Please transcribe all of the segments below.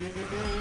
Mm-hmm.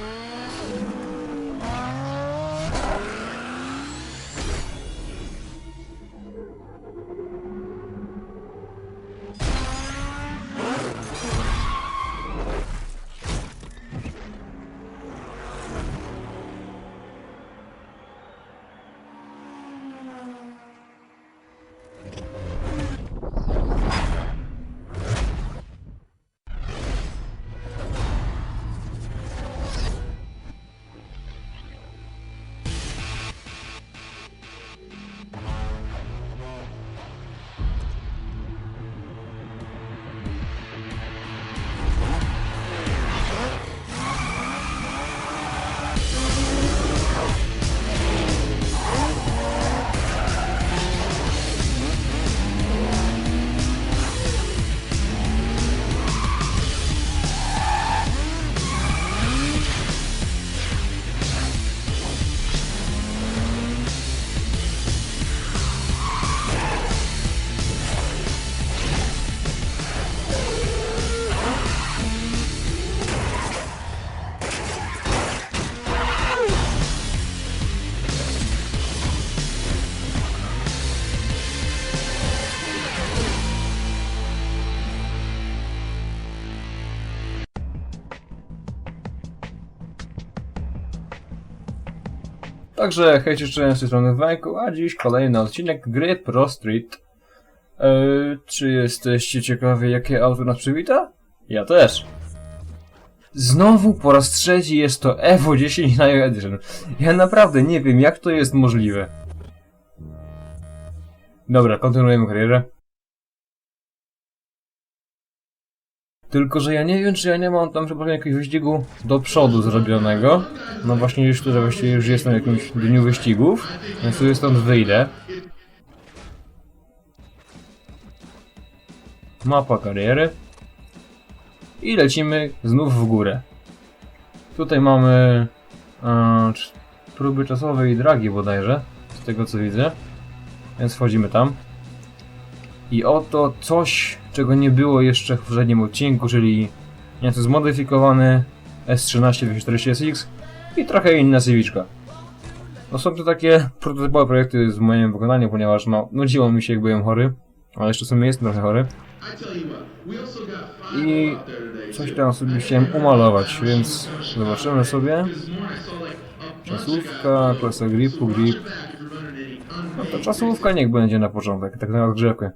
Także hej, jeszcze z tej strony Wajku, a dziś kolejny odcinek gry Pro Street. Eee, czy jesteście ciekawi, jakie auto nas przywita? Ja też. Znowu po raz trzeci jest to Evo 10 na Edition. Ja naprawdę nie wiem, jak to jest możliwe. Dobra, kontynuujemy karierę. Tylko, że ja nie wiem, czy ja nie mam tam chyba jakiegoś wyścigu do przodu zrobionego. No właśnie już że właściwie już jestem w jakimś dniu wyścigów, więc tu stąd wyjdę. Mapa kariery. I lecimy znów w górę. Tutaj mamy e, próby czasowej dragi bodajże, z tego co widzę. Więc wchodzimy tam. I oto coś, czego nie było jeszcze w poprzednim odcinku, czyli nieco zmodyfikowany S13 240SX i trochę inna Civiczka. No są to takie prototypowe projekty z moim wykonaniem, ponieważ no, nudziło mi się jak byłem chory, ale jeszcze w sumie jestem trochę chory. I coś tam sobie chciałem umalować, więc zobaczymy sobie. Czasówka, klasa gripu, grip. No to czasówka niech będzie na początek, tak na rozgrzewkę.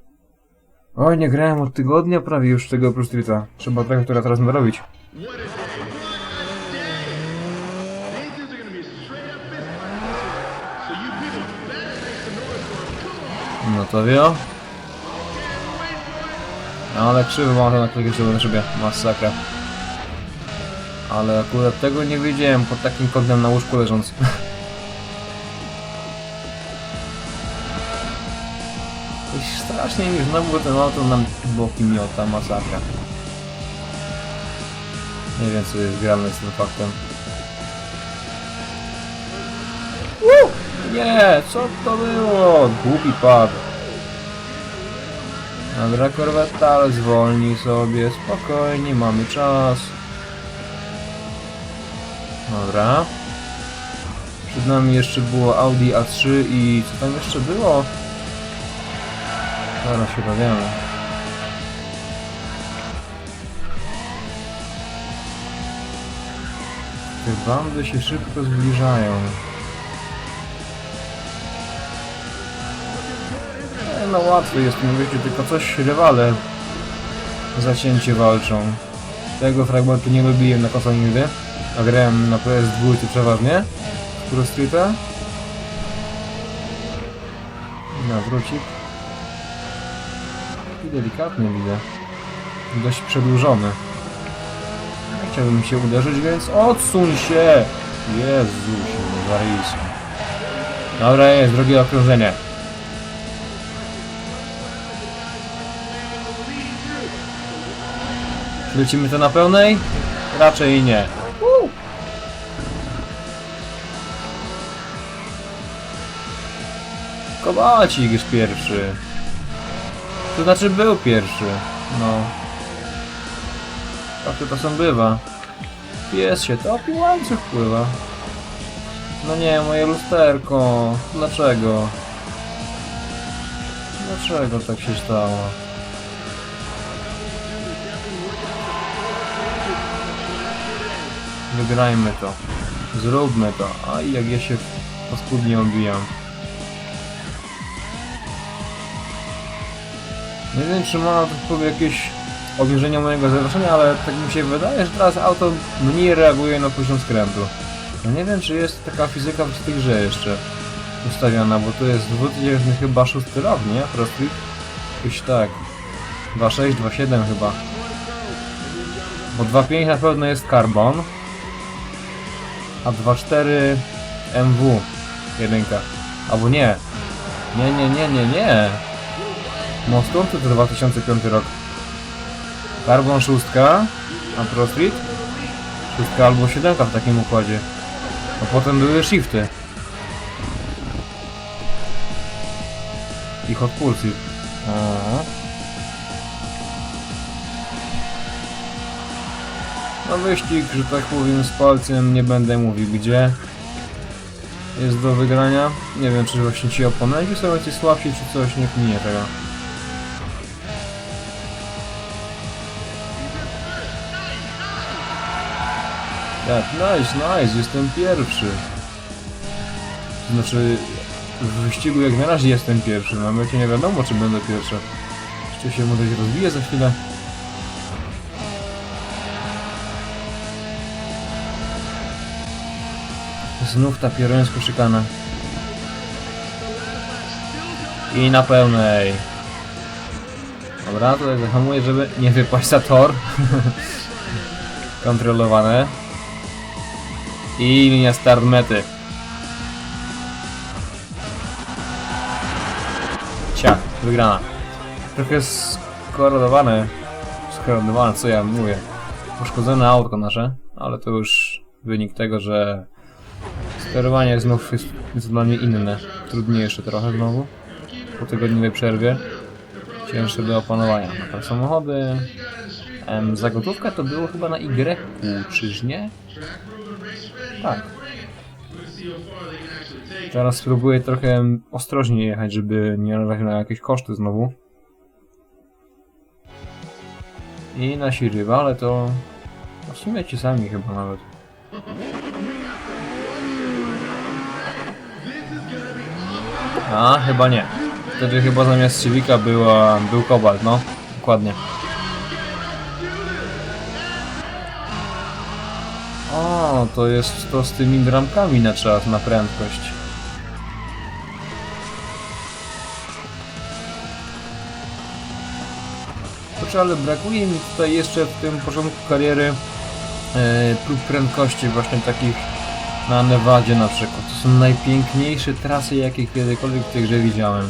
Oj, nie grałem od tygodnia prawie już tego Prostrita. Trzeba trochę która teraz them. No to wio. No ale krzywy mam na żeby na szybie. Masakra. Ale akurat tego nie wiedziałem pod takim kątem na łóżku leżąc. Mi znowu ten auto nam boki miota, masakra. Nie wiem co jest grane z tym faktem. Woo! Nie, co to było? Głupi pad. Dobra, korweta, ale zwolnij sobie, spokojnie, mamy czas. Dobra. Przed nami jeszcze było Audi A3 i co tam jeszcze było? Zaraz się dowiemy. Te bandy się szybko zbliżają. E, No łatwo jest mi wiecie, tylko coś rywale zacięcie walczą. Tego fragmentu nie lubiłem na konsoli nigdy, a grałem na PS2 przeważnie. Pro Streeta. Nawrócik. I delikatnie widzę. Dość przedłużony. Chciałbym się uderzyć, więc odsuń się! Jezusie, Maryjski. Dobra, jest drugie okrążenie. Lecimy to na pełnej? Raczej nie. Woo! Kowalcik jest pierwszy. To znaczy był pierwszy. No. Tak to czasem bywa. Pies się topi, łańcuch pływa. No nie, moje lusterko. Dlaczego? Dlaczego tak się stało? Wygrajmy to. Zróbmy to. Aj, jak ja się paskudnie odbijam. Nie wiem, czy ma to wpływ jakieś obniżenie mojego zawieszenia, ale tak mi się wydaje, że teraz auto mniej reaguje na poziom skrętu. No nie wiem, czy jest taka fizyka w tej grze jeszcze ustawiona, bo to jest 2000 chyba 6 rok, nie? Prosty? Jakoś tak. 2.6, 2.7 chyba. Bo 2.5 na pewno jest Carbon, a 2.4 MW jedynka. Albo nie. Nie, nie, nie, nie, nie. Mostur to 2005 rok. Carbon 6, a Pro Street 6 albo 7 w takim układzie. A potem były shifty. I hot pulsy. No wyścig, że tak powiem, z palcem nie będę mówił gdzie. Jest do wygrania. Nie wiem, czy właśnie ci oponenci są jacyś słabsi, czy coś, niech minie tego. Tak, nice, nice, jestem pierwszy. Znaczy, w wyścigu jak na razie jestem pierwszy, na mecie nie wiadomo, czy będę pierwszy. Jeszcze się może rozbije za chwilę. Znów ta pierońsko szykana. I na pełnej. Dobra, tutaj zahamuję, żeby nie wypaść za tor. Kontrolowane. I linia start mety. Cia, wygrana. Trochę skorodowane. Skorodowane, co ja mówię. Uszkodzone autko nasze, ale to już wynik tego, że sterowanie znów jest, jest dla mnie inne. Trudniejsze trochę znowu. Po tygodniowej przerwie. Cięższe do opanowania. No samochody. Em, za gotówkę to było chyba na Y, czyż nie? Tak. Teraz spróbuję trochę ostrożnie jechać, żeby nie narazić na jakieś koszty znowu. I nasi rywale to... W sumie ci sami chyba nawet. A, chyba nie. Wtedy chyba zamiast Civica była, był Kobalt, no. Dokładnie. O, to jest to z tymi bramkami na czas, na prędkość. Kurczę, ale brakuje mi tutaj jeszcze w tym początku kariery e, prób prędkości właśnie takich na Nevadzie na przykład. To są najpiękniejsze trasy, jakie kiedykolwiek w tej grze widziałem.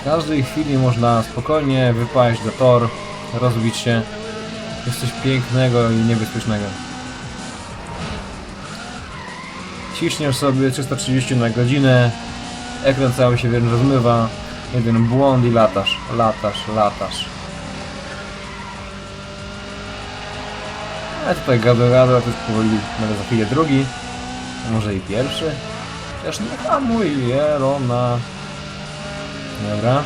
W każdej chwili można spokojnie wypaść do tor, rozbić się. Jest coś pięknego i niebezpiecznego. Ciśniesz sobie 330 na godzinę, ekran cały się wiem rozmywa, jeden błąd i latasz, latasz, latasz. A tutaj gado gado, a to już powoli nawet za chwilę drugi, może i pierwszy. Chociaż nie hamuj, Jerona. Dobra.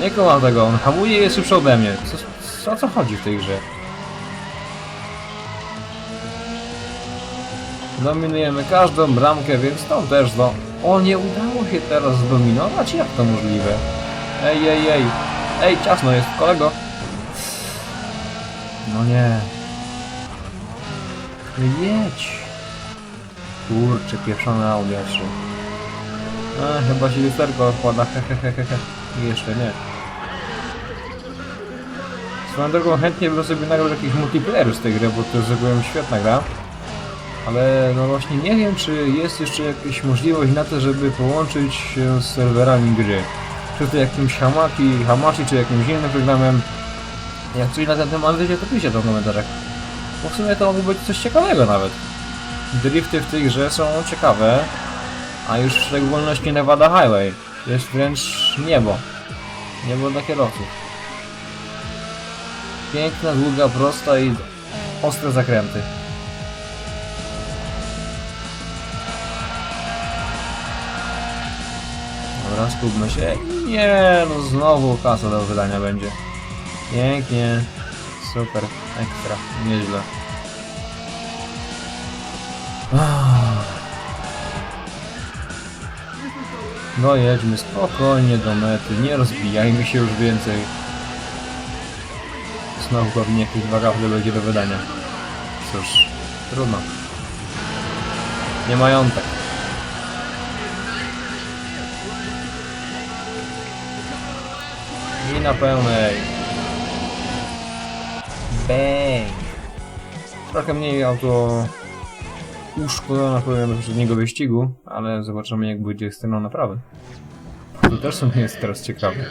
Nie kołam tego, on hamuje jest szybszy ode mnie. Co, co, o co chodzi w tej grze? Dominujemy każdą bramkę, więc tą też do... O, nie udało się teraz zdominować? Jak to możliwe? Ej, ej, ej. Ej, ciasno jest, kolego. No nie. Jedź. Kurczę, pieprzone Audi A3. A, chyba się lusterko odkłada, hehehehe. Jeszcze nie. Swoją drogą chętnie bym sobie nagrał jakiś multiplayer z tej gry, bo to jest zrobiłem świetna gra. Ale no właśnie nie wiem, czy jest jeszcze jakaś możliwość na to, żeby połączyć się z serwerami gry. Czy to jakimś Hamaki, Hamachi, czy jakimś innym programem. Jak coś na ten temat wiecie, to piszcie to w komentarzach. Bo w sumie to mogło być coś ciekawego nawet. Drifty w tej grze są ciekawe, a już w szczególności Nevada Highway jest wręcz niebo. Niebo dla kierowców. Piękna, długa, prosta i ostre zakręty. Dobra, się. Nie, no znowu kasa do wydania będzie. Pięknie. Super, ekstra, nieźle. Dojedźmy spokojnie do mety, nie rozbijajmy się już więcej. Znowu pewnie jakieś dwa gafle będzie do wydania. Cóż, trudno. Nie majątek. Na pełnej. Bang. Trochę mniej auto uszkodzone powiem poprzedniego wyścigu, ale zobaczymy jak będzie stroną naprawy. To też są jest teraz ciekawe.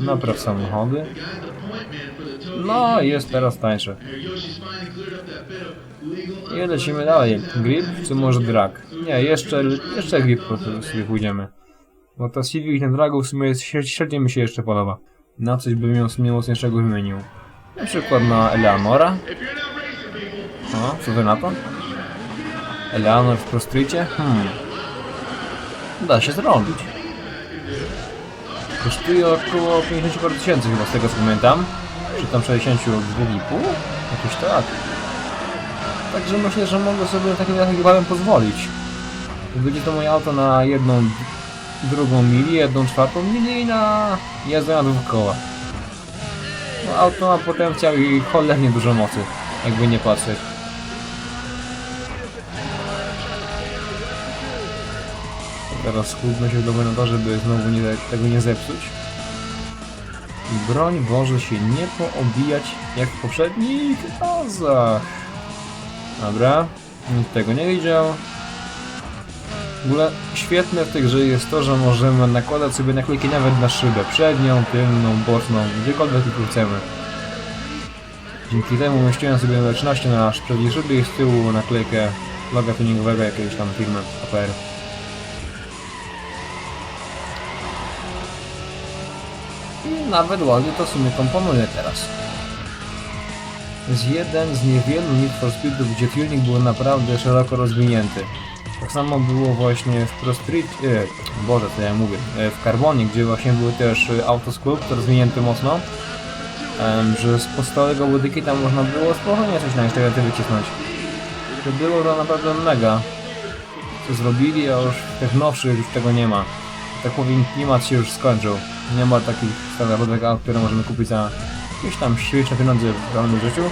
Napraw samochody. No, jest teraz tańsze. I lecimy dalej. Grip czy może drag? Nie, jeszcze, jeszcze grip po prostu pójdziemy. Bo ta Civic na dragu w sumie jest, śred- średnio mi się jeszcze podoba. Na coś bym ją w sumie mocniejszego wymienił. Na przykład na Eleanora. O, co wy na to? Eleanor w Prostricie? Hmm. Da się zrobić. Kosztuje około 50 parę tysięcy chyba z tego co pamiętam. Czy tam 62,5? Jakoś tak. Także myślę, że mogę sobie na takim bałem pozwolić. Będzie to moje auto na jedną, drugą mili, jedną czwartą mili na jazdę na dwóch. No auto ma potencjał i cholernie dużo mocy, jakby nie patrzeć. Teraz skupmy się do to, żeby znowu nie, tego nie zepsuć. I broń może się nie poobijać jak w poprzednich razach. Dobra, nikt tego nie widział. W ogóle świetne w tej grze jest to, że możemy nakładać sobie naklejki nawet na szybę. Przednią, tylną, boczną, gdziekolwiek tylko chcemy. Dzięki temu umieściłem sobie numer 13 na przedniej szybie i z tyłu naklejkę loga tuningowego jakiejś tam firmy APR. I nawet ładnie to w sumie teraz. Jest jeden z niewielu Need for Speedów, gdzie tuning był naprawdę szeroko rozwinięty. Tak samo było właśnie w Pro Street, e, Boże, co ja mówię, e, w Carbonie, gdzie właśnie były też e, autosculpt rozwinięty mocno, em, że z podstawowego bodykita można było spokojnie coś na instagraty wycisnąć. To było to naprawdę mega. Co zrobili, a już tych nowszych już tego nie ma. Tak powiem, klimat się już skończył. Nie ma takich samochodów aut, które możemy kupić za jakieś tam śmieszne pieniądze w realnym życiu.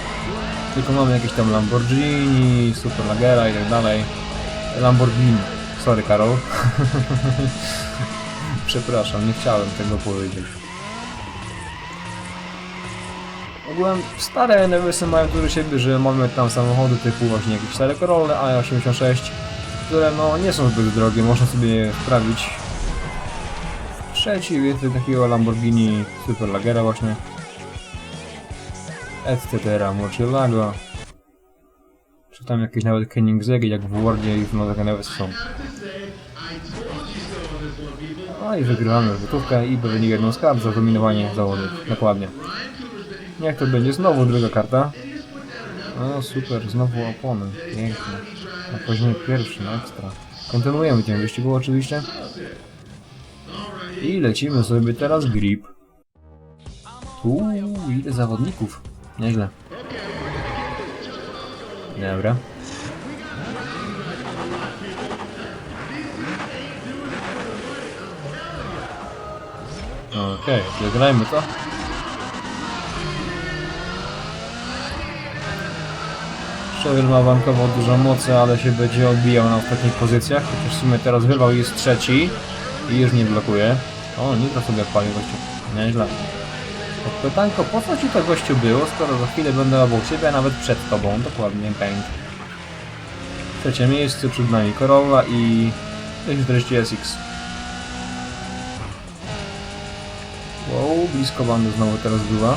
Tylko mamy jakieś tam Lamborghini, Superlagera i tak dalej. Lamborghini. Sorry, Karol. Przepraszam, nie chciałem tego powiedzieć. Ogółem stare NWS-y mają do siebie, że mamy tam samochody typu właśnie jakieś stare Corolle A86, które no nie są zbyt drogie, można sobie w trzeci, więcej takiego Lamborghini Superlagera właśnie. Etc. Murcielago. Czy tam jakieś nawet Koenigsegg jak w Wordzie i w nowych NWS są. No i wygrywamy gotówkę i pewnie jedną z kart za dominowanie zawodów. Dokładnie. Niech to będzie znowu druga karta. O super, znowu opony. Pięknie. Na poziomie pierwszym, ekstra. Kontynuujemy ten wyścigu oczywiście. I lecimy sobie teraz grip. Uuu, ile zawodników. Nieźle. Dobra. Okej, zagrajmy to. Chevrolet ma bankowo dużo mocy, ale się będzie odbijał na ostatnich pozycjach, chociaż w sumie teraz wyrwał jest trzeci i już nie blokuje. O, nitro sobie odpalił gościu. Nieźle. To pytanko, po co ci to gościu było, skoro za chwilę będę obok ciebie, a nawet przed tobą, dokładnie, pęk. Trzecie miejsce, przed nami Corolla i 40 SX. Wow, blisko bandy znowu teraz była.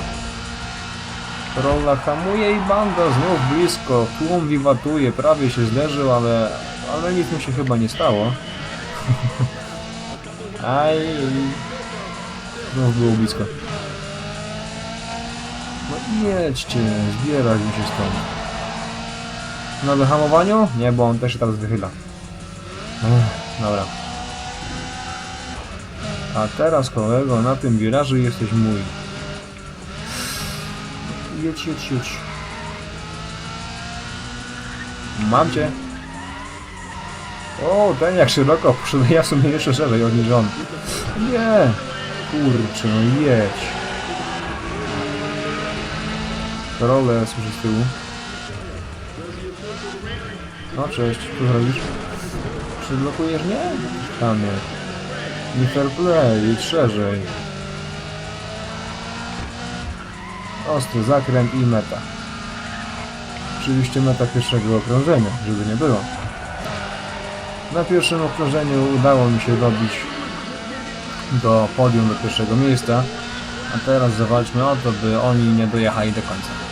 Corolla hamuje i banda znów blisko. Tłum wiwatuje, prawie się zderzył, ale, ale nic mu się chyba nie stało. Aj, znów było blisko. Jedźcie, zbierać mi się stąd. Na wyhamowaniu? Nie, bo on też się teraz wychyla. Ech, dobra. A teraz kolego, na tym wirażu jesteś mój. Jedź, jedź, jedź. Mam cię. O, ten jak szeroko poszedł, ja w sumie jeszcze szerzej niż on. Nie. Kurczę, no jedź. Rolę słyszę z tyłu. No cześć, co zrobisz? Przyblokujesz mnie? Kamie. Nie fair play, jedź szerzej. Ostry zakręt i meta. Oczywiście meta pierwszego okrążenia, żeby nie było. Na pierwszym okrążeniu udało mi się dobić do podium, do pierwszego miejsca. A teraz zawalczmy o to, by oni nie dojechali do końca.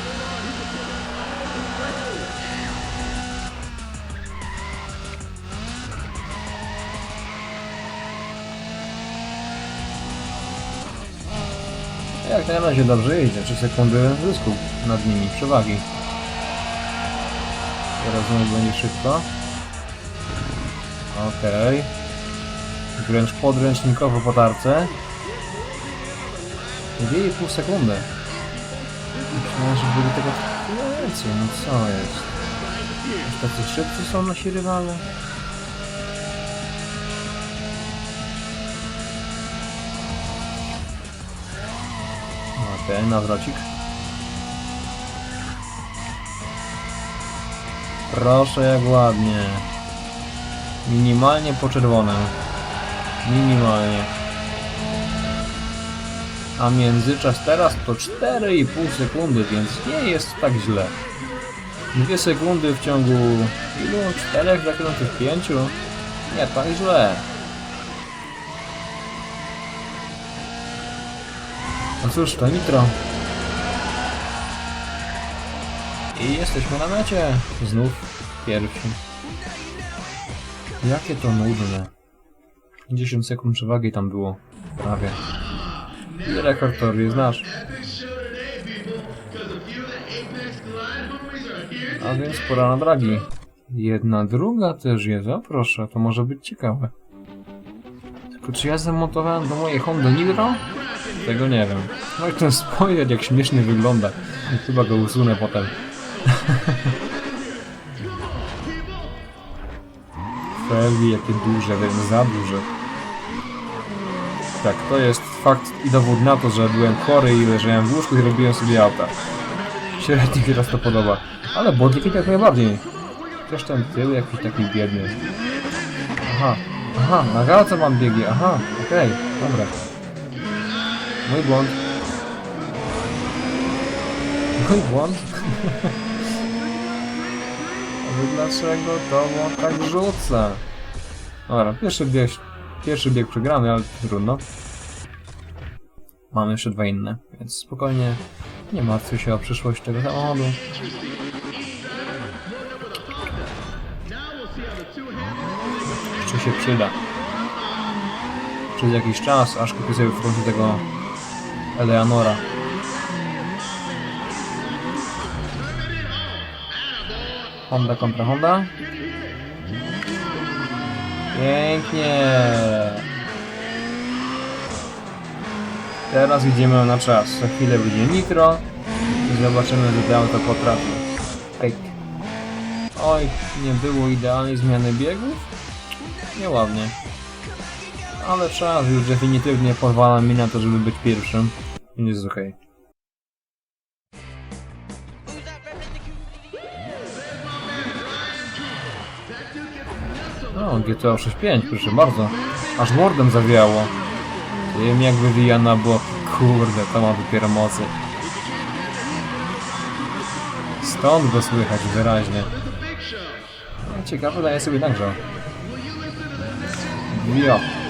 Jak na razie dobrze idzie, 3 sekundy zysku nad nimi, przewagi. Teraz znowu będzie szybko. Okej. Wręcz podręcznikowo po tarce. 2,5 sekundy. Myślałem, że byli tego więcej, no co jest? Już tacy szybcy są nasi rywale? Okej, nawrocik. Proszę jak ładnie. Minimalnie po czerwonym. Minimalnie. A międzyczas teraz to 4,5 sekundy, więc nie jest tak źle. 2 sekundy w ciągu ilu? 4 zakrętów 5? Nie tak źle. No cóż, to nitro. I jesteśmy na mecie. Znów pierwsi. Jakie to nudne. 10 sekund przewagi tam było. Prawie. I rekord teorii znasz. A więc pora na dragi. Jedna druga też jest, a proszę, to może być ciekawe. Tylko czy ja zamontowałem do mojej Hondy Nitro? Tego nie wiem. No i ten spoiler jak śmiesznie wygląda. Chyba go usunę potem. Felgi jakie duże, wiem, za duże. Tak, to jest fakt i dowód na to, że byłem chory i leżałem w łóżku i robiłem sobie auta. Średnio mi raz to podoba. Ale bodliki jak najbardziej. Też ten tył jakiś taki biedny. Aha, aha, na gałce mam biegi, aha, okej, dobra. Mój błąd. Mój błąd? Ale dlaczego to on tak rzuca? Dobra, pierwszy bieg, pierwszy bieg przegrany, ale trudno. Mamy jeszcze dwa inne, więc spokojnie nie martwcie się o przyszłość tego samochodu. Jeszcze się przyda. Przez jakiś czas, aż kupię sobie w końcu tego Eleanora. Honda kontra Honda. Pięknie. Teraz idziemy na czas. Za chwilę będzie nitro i zobaczymy, że to auto potrafi. Pyk. Oj, nie było idealnej zmiany biegów? Nieładnie. Ale czas już definitywnie pozwala mi na to, żeby być pierwszym. Więc jest okej. O, GTA 6.5, proszę bardzo. Aż Wordem zawiało. Wiem jak wywija na bok. Kurde, to ma dopiero mocy. Stąd go słychać wyraźnie. No, Ciekawe, daje sobie nagrzał. Jo.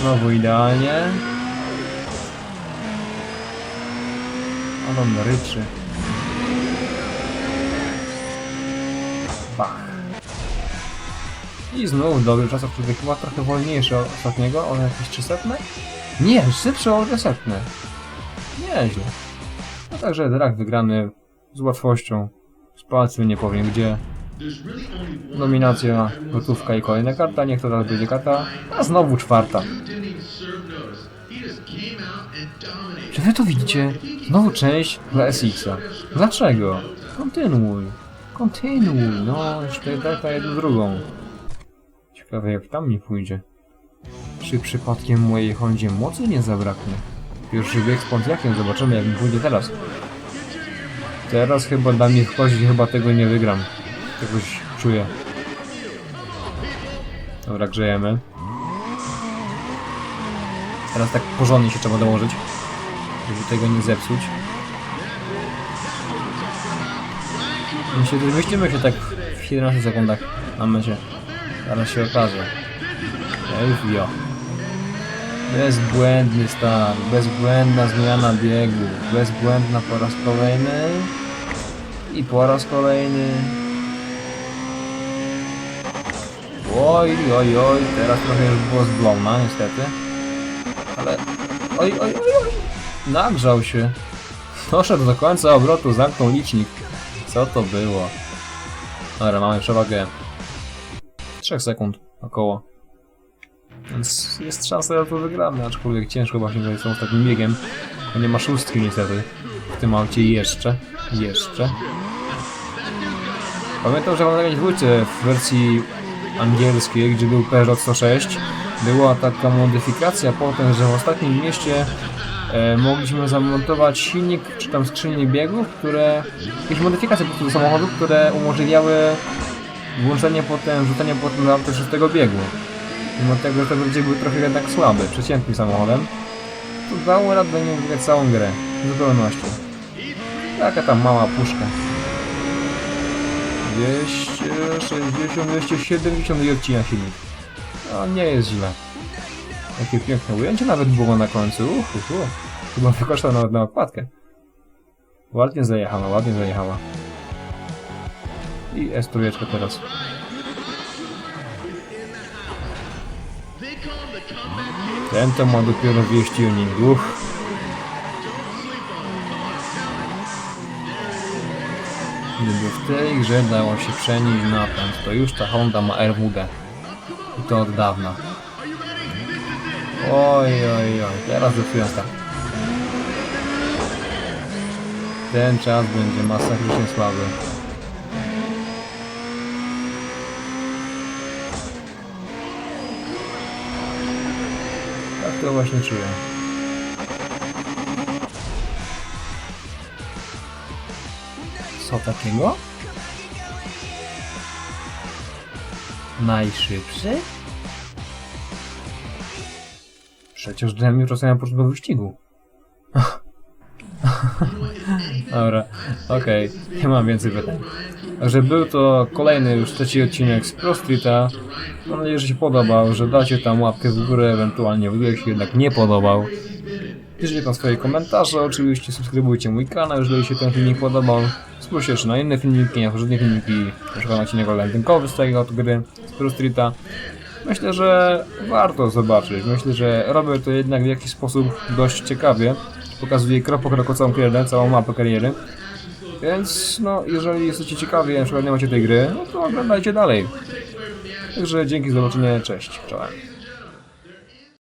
Znowu idealnie. Ale on ryczy. Bach. I znów dobry czas, który chyba trochę wolniejszy od ostatniego, o jakieś 300? Nie, szybszy o 200. Nieźle. A także drag wygrany z łatwością. Z palcem nie powiem gdzie. Nominacja, gotówka i kolejna karta. Niech to teraz będzie karta. A znowu czwarta. Czy wy to widzicie? Znowu część dla SX-a. Dlaczego? Kontynuuj. Kontynuuj. No, jeszcze karta jedną drugą. Ciekawe jak tam mi pójdzie. Czy przypadkiem mojej Hondzie mocy nie zabraknie? Pierwszy bieg z Pontiakiem, zobaczymy jak mi pójdzie teraz. Teraz chyba da mi wchodzić, chyba tego nie wygram. Jakoś czuję. Dobra, grzejemy. Teraz tak porządnie się trzeba dołożyć żeby tego nie zepsuć. Myślę, że zmieścimy się tak w 17 sekundach na mecie. Zaraz się okaże. Jo. Bezbłędny start, bezbłędna zmiana biegu, bezbłędna po raz kolejny i po raz kolejny. Oj, oj, oj, teraz trochę już było zblona niestety. Ale... Oj, oj, oj, oj. Nagrzał się. Doszedł do końca obrotu, zamknął licznik. Co to było? Dobra, mamy przewagę 3 sekund około. Więc jest szansa, że to wygramy, aczkolwiek ciężko właśnie z tym ostatnim biegiem. Bo nie ma szóstki niestety. W tym aucie jeszcze. Jeszcze. Pamiętam, że jakiejś dwójce w wersji angielskiej, gdzie był Peugeot 106, była taka modyfikacja potem, że w ostatnim mieście e, mogliśmy zamontować silnik czy tam skrzynię biegów, które... jakieś modyfikacje po prostu do samochodu, które umożliwiały włączenie potem, rzucenie potem do auta szóstego biegu. Mimo tego, że ten bieg był trochę jednak słaby, przeciętnym samochodem, to dało radę nie wygrać całą grę, w zupełności. Taka tam mała puszka. 260, 270 i odcina silnik. No nie jest źle. Jakie piękne ujęcie nawet było na końcu. Uhu, uhu. Chyba wykoształ nawet na okładkę. Ładnie zajechała, ładnie zajechała. I S teraz. Ten to ma dopiero wieść tuning. Uff. Gdyby w tej grze dało się przenieść napęd, to już ta Honda ma RWD. I to od dawna. Oj, oj, oj, teraz zepsuję start. Ten czas będzie masakrycznie słaby. Tak to właśnie czuję. Co takiego? Najszybszy? Przecież już oceniam początku wyścigu. Dobra, okej, nie mam więcej pytań. Także był to kolejny już trzeci odcinek z Pro Streeta. Mam nadzieję, że się podobał, że dacie tam łapkę w górę, ewentualnie w ogóle się jednak nie podobał. Piszcie tam swoje komentarze, oczywiście subskrybujcie mój kanał, jeżeli się ten filmik podobał. Spójrzcie jeszcze na inne filmiki, na poprzednie filmiki, na przykład odcinek walentynkowy z tego od gry, z Streeta. Myślę, że warto zobaczyć. Myślę, że robię to jednak w jakiś sposób dość ciekawie. Pokazuję krok po kroku całą karierę, całą mapę kariery. Więc no, jeżeli jesteście ciekawi, na przykład nie macie tej gry, no to oglądajcie dalej. Także dzięki za zobaczenie, cześć, czołem.